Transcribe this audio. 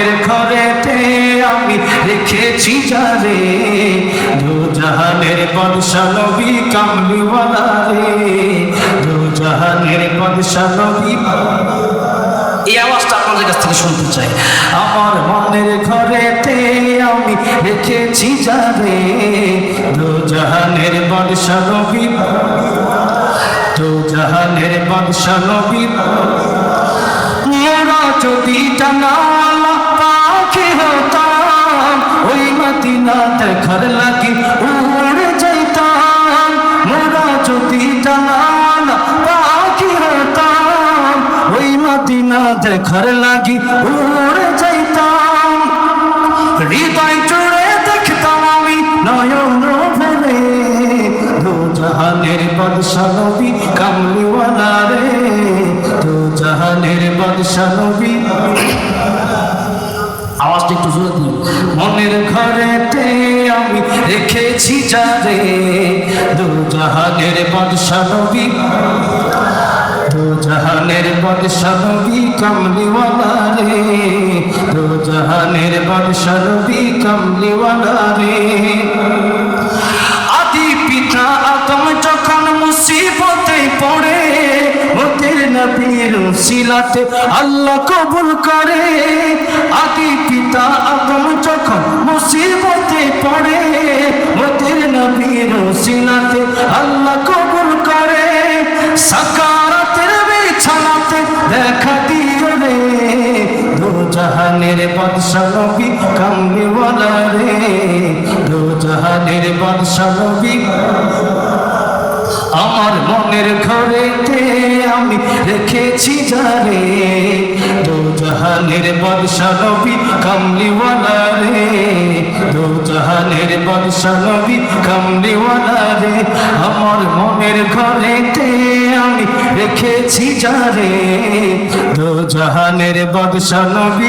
মনের ঘরেতে আমি রেখেছি যারে। দু জাহানের বাদশা নবী কামলিওয়ালা রে। দু জাহানের বাদশা এই আওয়াজটা আপনাদের কাছ থেকে শুনতে চাই। আমার মনের ঘরেতে আমি রেখেছি যারে। দু জাহানের বাদশা নবী দু জাহানের বাদশা নবী মোরা যদি টানাওয়ালা দেখার লাগি উড়ে যাইতাম। হৃদয় জুড়ে দেখতাম আমি নয়ন ভরে দু জাহানের বাদশা নবী কামলিওয়ালা রে। দু জাহানের বাদশা নবী। আওয়াজটা একটু জোরে দিন। মনের ঘরেতে আমি রেখেছি যারে দু জাহানের বাদশা নবী। দু জাহানের বাদশা নবী কামলিওয়ালা রে দু জাহানের বাদশা নবী কামলিওয়ালা রে আদি পিতা আদম যখন মুসিবতে পড়ে ওদের নবীর সিলাতে আল্লাহ কবুল করে আদি পিতা আদম যখন মুসিবতে পড়ে ওদের নবীর সিলাতে আল্লাহ জাহানের বাদশা নবী কামলিওয়ালা রে। দু জাহানের বাদশা আমার মনের ঘরেতে আমি রেখেছি যারে। দু জাহানের বাদশা নবী কামলিওয়ালা রে। দু জাহানের বাদশা নবী কামলিওয়ালা রে। আমার মনের ঘরেতে আমি রেখেছি যারে। দু জাহানের বাদশা নবী